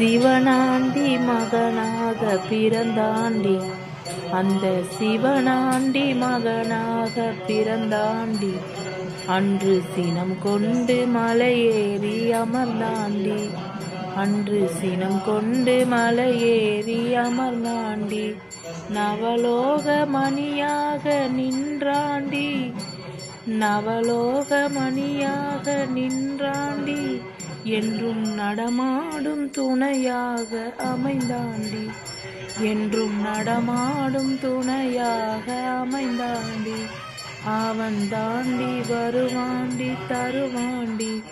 சிவனாண்டி மகனாக பிறந்தாண்டி. அந்த சிவனாண்டி மகனாக பிறந்தாண்டி. அன்று சினம் கொண்டு மலையேறி அமர்ந்தாண்டி. அன்று சினம் கொண்டு மலையேறி அமர்ந்தாண்டி. நவலோக மணியாக நின்றாண்டி. நவலோக மணியாக நின்றாண்டி. என்றும் நடமாடும் துணையாக அமைந்தாண்டி. என்றும் நடமாடும் துணையாக அமைந்தாண்டி. அவன் தாண்டி வருவாண்டி தருவாண்டி.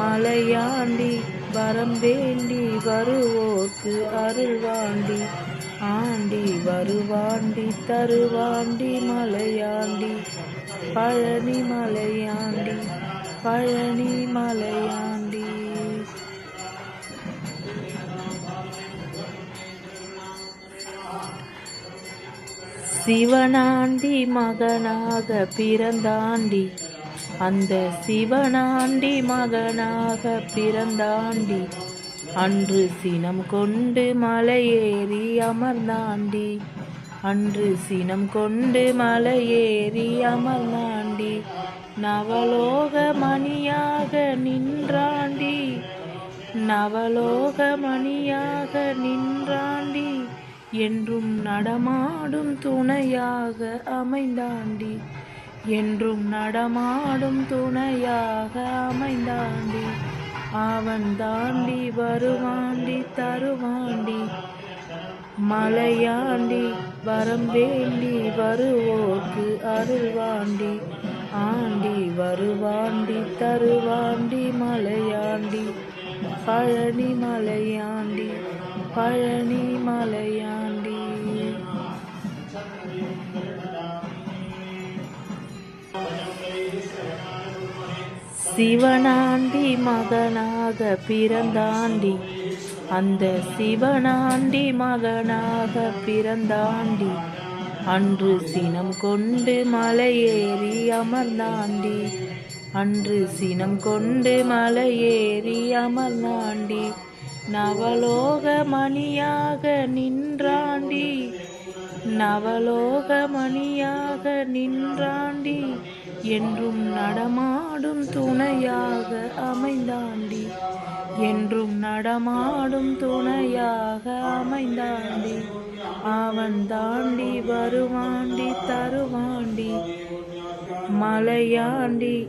மலையாண்டி வரம் வேண்டி வருவோர்க்கு அருள்வாண்டி. ஆண்டி வருவாண்டி தருவாண்டி மலையாண்டி. பழனி மலையாண்டி பழனி மலையாண்டி. சிவனாண்டி மகனாக பிறந்தாண்டி. அந்த சிவனாண்டி மகனாக பிறந்தாண்டி. அன்று சினம் கொண்டு மலையேறி அமர்ந்தாண்டி. அன்று சினம் கொண்டு மலையேறி நின்றாண்டி நவலோக மணியாக நின்றாண்டி. நவலோக மணியாக நின்றாண்டி. என்றும் நடமாடும் துணையாக அமைந்தாண்டி. என்றும் நடமாடும் துணையாக அமைந்தாண்டி. அவன் தாண்டி வருவாண்டி தருவாண்டி. மலையாண்டி வரம் வேண்டி வருவோர்க்கு அருள்வாண்டி. ஆண்டி வருவாண்டி தருவாண்டி மலையாண்டி. பழனி மலையாண்டி பழனி மலையாண்டி. சிவனாண்டி மகனாக பிறந்தாண்டி. அந்த சிவனாண்டி மகனாக பிறந்தாண்டி. அன்று சினம் கொண்டு மலையேறி அமர்ந்தாண்டி. அன்று சினம் கொண்டு மலையேறி அமர்ந்தாண்டி. நவலோக மணியாக நின்றாண்டி. நவலோக மணியாக நின்றாண்டி. என்றும் நடமாடும் துணையாக அமைந்தாண்டி. என்றும் நடமாடும் துணையாக அமைந்தாண்டி. அவன் தாண்டி வருவாண்டி தருவாண்டி மலையாண்டி